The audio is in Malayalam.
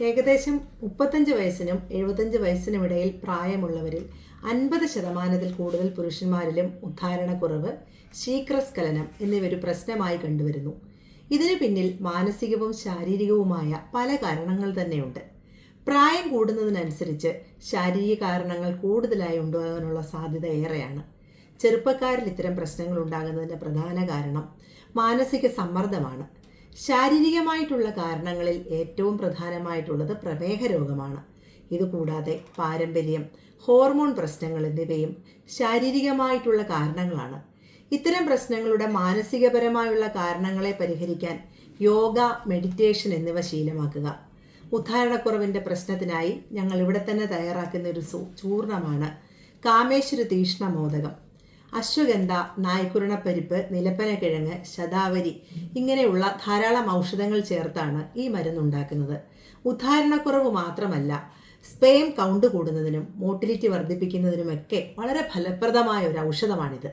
ഏകദേശം മുപ്പത്തഞ്ച് വയസ്സിനും എഴുപത്തഞ്ച് വയസ്സിനും ഇടയിൽ പ്രായമുള്ളവരിൽ അൻപത് ശതമാനത്തിൽ കൂടുതൽ പുരുഷന്മാരിലും ഉദ്ധാരണക്കുറവ് ശീക്രസ്ഖലനം എന്നിവയൊരു പ്രശ്നമായി കണ്ടുവരുന്നു. ഇതിനു പിന്നിൽ മാനസികവും ശാരീരികവുമായ പല കാരണങ്ങൾ തന്നെയുണ്ട്. പ്രായം കൂടുന്നതിനനുസരിച്ച് ശാരീരിക കാരണങ്ങൾ കൂടുതലായി ഉണ്ടാകാനുള്ള സാധ്യത ഏറെയാണ്. ചെറുപ്പക്കാരിൽ ഇത്തരം പ്രശ്നങ്ങൾ ഉണ്ടാകുന്നതിന്റെ പ്രധാന കാരണം മാനസിക സമ്മർദ്ദമാണ്. ശാരീരികമായിട്ടുള്ള കാരണങ്ങളിൽ ഏറ്റവും പ്രധാനമായിട്ടുള്ളത് പ്രമേഹ രോഗമാണ്. ഇതുകൂടാതെ പാരമ്പര്യം ഹോർമോൺ പ്രശ്നങ്ങൾ എന്നിവയും ശാരീരികമായിട്ടുള്ള കാരണങ്ങളാണ്. ഇത്തരം പ്രശ്നങ്ങളുടെ മാനസികപരമായുള്ള കാരണങ്ങളെ പരിഹരിക്കാൻ യോഗ മെഡിറ്റേഷൻ എന്നിവ ശീലമാക്കുക. ഉദ്ധാരണക്കുറവിന്റെ പ്രശ്നത്തിനായി ഞങ്ങൾ ഇവിടെ തന്നെ തയ്യാറാക്കുന്ന ഒരു ചൂർണമാണ്. കാമേശ്വര തീഷ്ണ മോദകം അശ്വഗന്ധ നായ്ക്കുരുണപ്പരിപ്പ് നിലപ്പനക്കിഴങ്ങ് ശതാവരി ഇങ്ങനെയുള്ള ധാരാളം ഔഷധങ്ങൾ ചേർത്താണ് ഈ മരുന്നുണ്ടാക്കുന്നത്. ഉദ്ധാരണക്കുറവ് മാത്രമല്ല സ്പേം കൗണ്ട് കൂടുന്നതിനും മോട്ടിലിറ്റി വർദ്ധിപ്പിക്കുന്നതിനുമൊക്കെ വളരെ ഫലപ്രദമായ ഒരു ഔഷധമാണിത്.